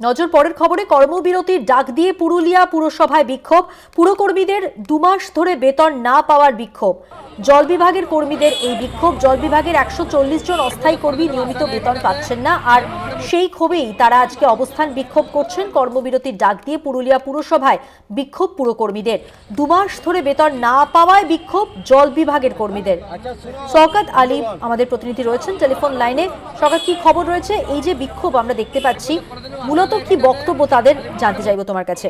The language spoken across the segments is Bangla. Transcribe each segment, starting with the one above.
নজর পরের খবরে কর্মবিরতির ডাক দিয়ে পুরুলিয়া পুরসভায় বিক্ষোভ। পুরকর্মীদের দুমাস ধরে বেতন না পাওয়ার বিক্ষোভ। জল বিভাগের কর্মীদের এই বিক্ষোভ। জল বিভাগের একশো চল্লিশ জন অস্থায়ী কর্মী নিয়মিত বেতন পাচ্ছেন না। আর সেই ক্ষোভেই তারা আজকে অবস্থান বিক্ষোভ করছেন। কর্মবিরতির ডাক দিয়ে পুরুলিয়া পুরসভায় বিক্ষোভ পুরকর্মীদের। দুমাস ধরে বেতন না পাওয়ায় বিক্ষোভ জল বিভাগের কর্মীদের। শওকাত আলী আমাদের প্রতিনিধি রয়েছেন টেলিফোন লাইনে। শওকাত, কি খবর রয়েছে? এই যে বিক্ষোভ আমরা দেখতে পাচ্ছি, মূলত কি বক্তব্য তাদের জানতে চাইব তোমার কাছে?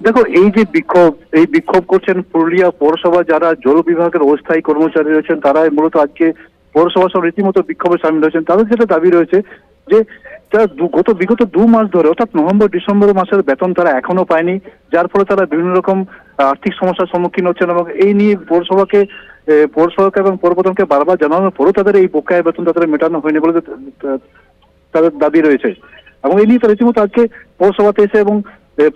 দেখো, এই যে বিক্ষোভ, এই বিক্ষোভ করছেন পুরুলিয়া পৌরসভা যারা জল বিভাগের অস্থায়ী কর্মচারী রয়েছেন তারা মূলত আজকে পৌরসভা সব রীতিমতো বিক্ষোভে সামিল হয়েছেন। তাদের যেটা দাবি রয়েছে যে তারা গত বিগত দু মাস ধরে, অর্থাৎ নভেম্বর, ডিসেম্বর মাসের বেতন তারা এখনও পায়নি, যার ফলে তারা বিভিন্ন রকম আর্থিক সমস্যার সম্মুখীন হচ্ছেন এবং এই নিয়ে পৌরসভাকে পৌরসভাকে এবং পৌরপ্রধানকে বারবার জানানোর পরেও তাদের এই বকেয়া বেতন তাদের মেটানো হয়নি বলে তাদের দাবি রয়েছে। এবং এই নিয়ে তারা রীতিমতো আজকে পৌরসভাতে এসে এবং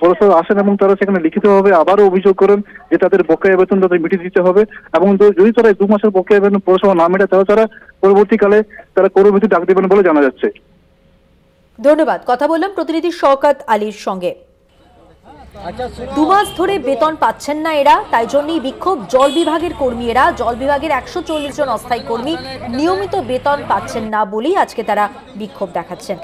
পৌরসভা আসেন এবং তারা সেখানে লিখিতভাবে আবারও অভিযোগ করেন যে তাদের বকেয়া বেতন তাদের মিটিয়ে দিতে হবে এবং যদি তারা দু মাসের বকেয়া বেতন পৌরসভা না মেটায়, তাহলে তারা পরবর্তীকালে তারা কর্মবিরতি ডাক দেবেন বলে জানা যাচ্ছে। ধন্যবাদ। কথা বললাম প্রতিনিধি শওকাত আলীর সঙ্গে। দু মাস ধরে বেতন পাচ্ছেন না এরা, তাই জন্যই বিক্ষোভ। জল বিভাগের কর্মী এরা, জল বিভাগের একশো চল্লিশ জন অস্থায়ী কর্মী নিয়মিত বেতন পাচ্ছেন না বলেই আজকে তারা বিক্ষোভ দেখাচ্ছেন।